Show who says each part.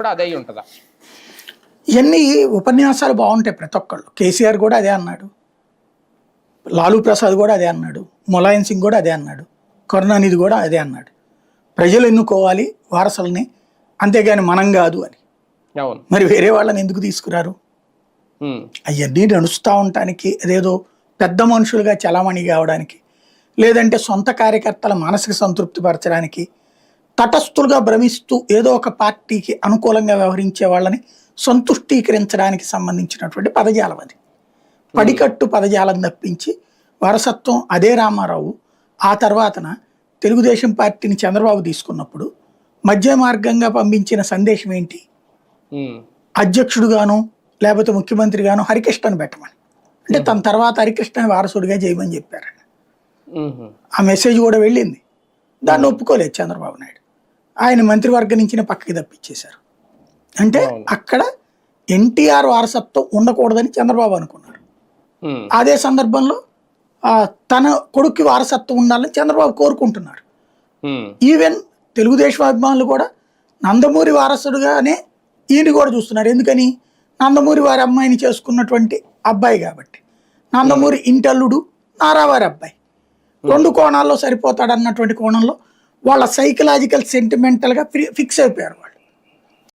Speaker 1: కూడా అదే ఉంటుందా?
Speaker 2: ఇవన్నీ ఉపన్యాసాలు బాగుంటాయి ప్రతి ఒక్కళ్ళు. కేసీఆర్ కూడా అదే అన్నాడు. లాలూ ప్రసాద్ కూడా అదే అన్నాడు. ములాయం సింగ్ కూడా అదే అన్నాడు. కరుణానిధి కూడా అదే అన్నాడు. ప్రజలు ఎన్నుకోవాలి వారసుల్ని అంతేగాని మనం కాదు అని. మరి వేరే వాళ్ళని ఎందుకు తీసుకురారు? అవన్నీ నడుస్తూ ఉండటానికి అదేదో పెద్ద మనుషులుగా చలామణి కావడానికి లేదంటే సొంత కార్యకర్తల మానసిక సంతృప్తి పరచడానికి తటస్థులుగా భ్రమిస్తూ ఏదో ఒక పార్టీకి అనుకూలంగా వ్యవహరించే వాళ్ళని సంతుష్టీకరించడానికి సంబంధించినటువంటి పదజాలం అది. పడికట్టు పదజాలం తప్పించి వారసత్వం అదే రామారావు ఆ తర్వాతన తెలుగుదేశం పార్టీని చంద్రబాబు తీసుకున్నప్పుడు మధ్య మార్గంగా పంపించిన సందేశం ఏంటి? అధ్యక్షుడుగాను లేకపోతే ముఖ్యమంత్రిగాను హరికృష్ణను పెట్టమని. అంటే తన తర్వాత హరికృష్ణని వారసుడిగా చేయమని చెప్పారు ఆ మెసేజ్ కూడా వెళ్ళింది. దాన్ని ఒప్పుకోలేదు చంద్రబాబు నాయుడు. ఆయన మంత్రివర్గం నుంచి పక్కకి తప్పించేశారు. అంటే. అక్కడ ఎన్టీఆర్ వారసత్వం ఉండకూడదని చంద్రబాబు అనుకున్నారు. అదే సందర్భంలో తన కొడుక్కి వారసత్వం ఉండాలని చంద్రబాబు కోరుకుంటున్నారు. ఈవెన్ తెలుగుదేశం అభిమానులు కూడా నందమూరి వారసుడుగానే ఈయన కూడా చూస్తున్నారు. ఎందుకని? నందమూరి వారి అమ్మాయిని చేసుకున్నటువంటి అబ్బాయి కాబట్టి. నందమూరి ఇంటల్లుడు నారావారి అబ్బాయి. రెండు కోణాల్లో సరిపోతాడు అన్నటువంటి కోణంలో వాళ్ళ సైకలాజికల్ సెంటిమెంటల్గా ఫిక్స్ అయిపోయారు వాళ్ళు.